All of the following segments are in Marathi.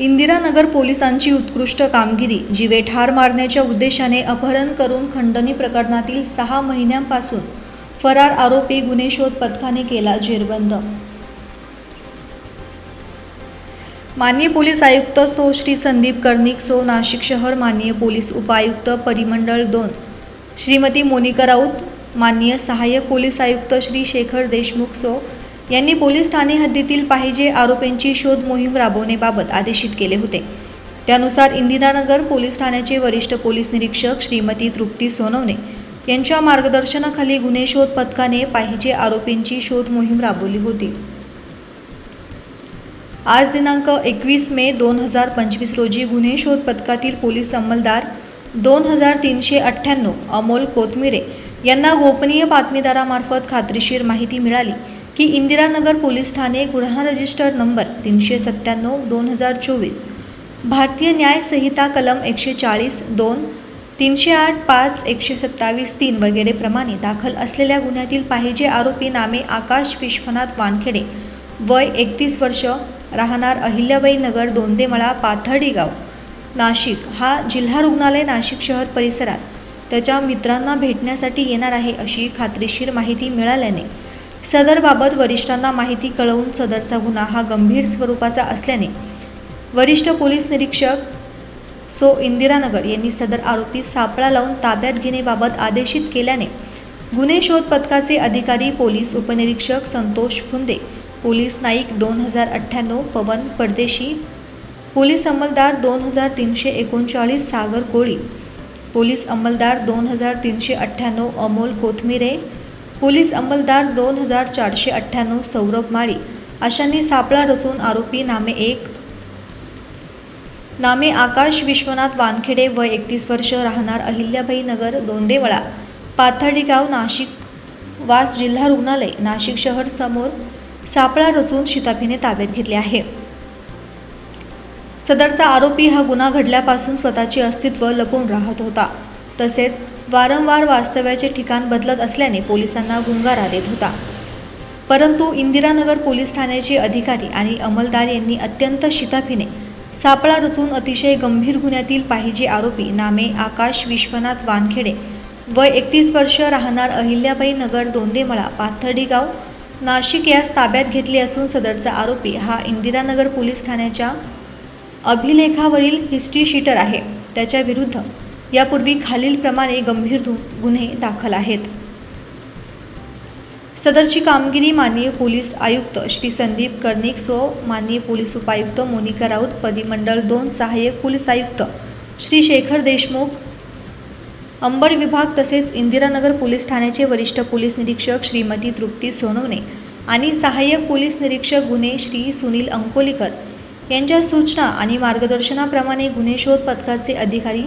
इंदिरानगर पोलिसांची उत्कृष्ट कामगिरी जीवे ठार मारण्याच्या उद्देशाने अपहरण करून खंडणी प्रकरणातील सहा महिन्यांपासून फरार आरोपी गुन्हे शोध पथकाने केला जेरबंद. माननीय पोलीस आयुक्त सो. श्री. संदीप कर्णिक सो. नाशिक शहर माननीय पोलीस उपायुक्त परिमंडळ दोन श्रीमती मोनिका राऊत माननीय सहाय्यक पोलीस आयुक्त श्री. शेखर देशमुख सो. यांनी पोलीस ठाणे हद्दीतील पाहिजे आरोपींची शोध मोहीम राबवण्याबाबत आदेशित केले होते. त्यानुसार इंदिरानगर पोलीस ठाण्याचे वरिष्ठ पोलीस निरीक्षक श्रीमती तृप्ती सोनवणे यांच्या मार्गदर्शनाखाली गुन्हे शोध पथकाने पाहिजे आरोपींची शोध मोहीम राबवली होती. आज दिनांक एकवीस मे दोन हजार पंचवीस रोजी गुन्हे शोध पथकातील पोलीस अंमलदार दोन हजार तीनशे अठ्ठ्याण्णव अमोल कोथमिरे यांना गोपनीय बातमीदारामार्फत खात्रीशीर माहिती मिळाली. की इंदिरानगर पोलीस ठाणे गुन्हा रजिस्टर नंबर तीनशे सत्त्याण्णव दोन हजार चोवीस. भारतीय न्याय संहिता कलम एकशे चाळीस दोन तीनशे आठ पाच एकशे सत्तावीस तीन वगैरे प्रमाणे दाखल असलेल्या गुन्ह्यातील पाहिजे आरोपी नामे आकाश विश्वनाथ वानखेडे वय एकतीस वर्ष राहणार अहिल्याबाई नगर दोंदेमळा पाथर्डी गाव. नाशिक हा जिल्हा रुग्णालय नाशिक शहर परिसरात. त्याच्या मित्रांना भेटण्यासाठी येणार आहे अशी खात्रीशीर माहिती मिळाल्याने सदरबाबत वरिष्ठांना माहिती कळवून सदरचा गुन्हा हा गंभीर स्वरूपाचा असल्याने वरिष्ठ पोलीस निरीक्षक सो इंदिरानगर यांनी सदर आरोपी सापळा लावून ताब्यात घेण्याबाबत आदेशित केल्याने गुन्हे शोध पथकाचे अधिकारी पोलीस उपनिरीक्षक संतोष फुंदे पोलीस नाईक दोन हजार अठ्ठ्याण्णव पवन परदेशी पोलीस अंमलदार दोन हजार तीनशे एकोणचाळीस सागर कोळी पोलीस अंमलदार दोन हजार तीनशे अठ्ठ्याण्णव अमोल कोथमिरे पोलीस अंमलदार दोन हजार चारशे अठ्ठ्याण्णव सौरभ माळी अशांनी सापळा रचून आरोपी नामे एक नामे आकाश विश्वनाथ वानखेडे व एकतीस वर्ष राहणार अहिल्याबाई नगर दोंदेवळा पाथर्डी गाव नाशिक वास जिल्हा रुग्णालय नाशिक शहर समोर सापळा रचून शिताफीने ताब्यात घेतले आहे. सदरचा आरोपी हा गुन्हा घडल्यापासून स्वतःचे अस्तित्व लपवून राहत होता. तसेच वारंवार वास्तव्याचे ठिकाण बदलत असल्याने पोलिसांना गुंगारा देत होता. परंतु इंदिरानगर पोलीस ठाण्याचे अधिकारी आणि अंमलदार यांनी अत्यंत शिताफीने सापळा रचून अतिशय गंभीर गुन्ह्यातील पाहिजे आरोपी नामे आकाश विश्वनाथ वानखेडे वय एकतीस वर्ष राहणार अहिल्याबाई नगर दोंदेमळा पाथर्डी गाव नाशिक यास ताब्यात घेतले असून सदरचा आरोपी हा इंदिरानगर पोलीस ठाण्याच्या अभिलेखावरील हिस्ट्री शीटर आहे. त्याच्या विरुद्ध यापूर्वी खालीलप्रमाणे गंभीर गुन्हे दाखल आहेत. सदरची कामगिरी माननीय पोलीस आयुक्त श्री संदीप कर्णिक सो माननीय पोलीस उपायुक्त मोनिका राऊत परिमंडळ दोन सहाय्यक पोलीस आयुक्त श्री शेखर देशमुख अंबड विभाग तसेच इंदिरानगर पोलीस ठाण्याचे वरिष्ठ पोलीस निरीक्षक श्रीमती तृप्ती सोनवणे आणि सहाय्यक पोलीस निरीक्षक गुन्हे श्री सुनील अंकोलीकर यांच्या सूचना आणि मार्गदर्शनाप्रमाणे गुन्हे शोध पथकाचे अधिकारी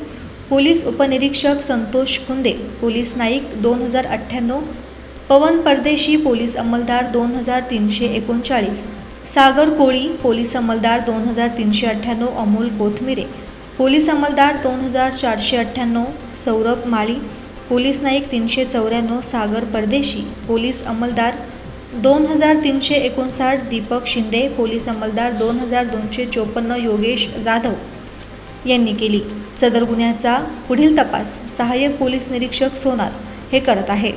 पोलीस उपनिरीक्षक संतोष फुंदे पोलीस नाईक दोन हजार अठ्ठ्याण्णव पवन परदेशी पोलीस अंमलदार दोन हजार तीनशे एकोणचाळीस सागर कोळी पोलीस अंमलदार दोन हजार तीनशे अठ्ठ्याण्णव अमोल कोथमिरे पोलीस अंमलदार दोन हजार चारशे अठ्ठ्याण्णव सौरभ माळी पोलीस नाईक तीनशे चौऱ्याण्णव सागर परदेशी पोलीस अंमलदार दोन हजार तीनशे एकोणसाठ दीपक शिंदे पोलीस अंमलदार दोन हजार दोनशे चोपन्न योगेश जाधव यांनी केली. सदर गुन्ह्याचा पुढील तपास सहाय्यक पोलीस निरीक्षक सोनार हे करत आहे.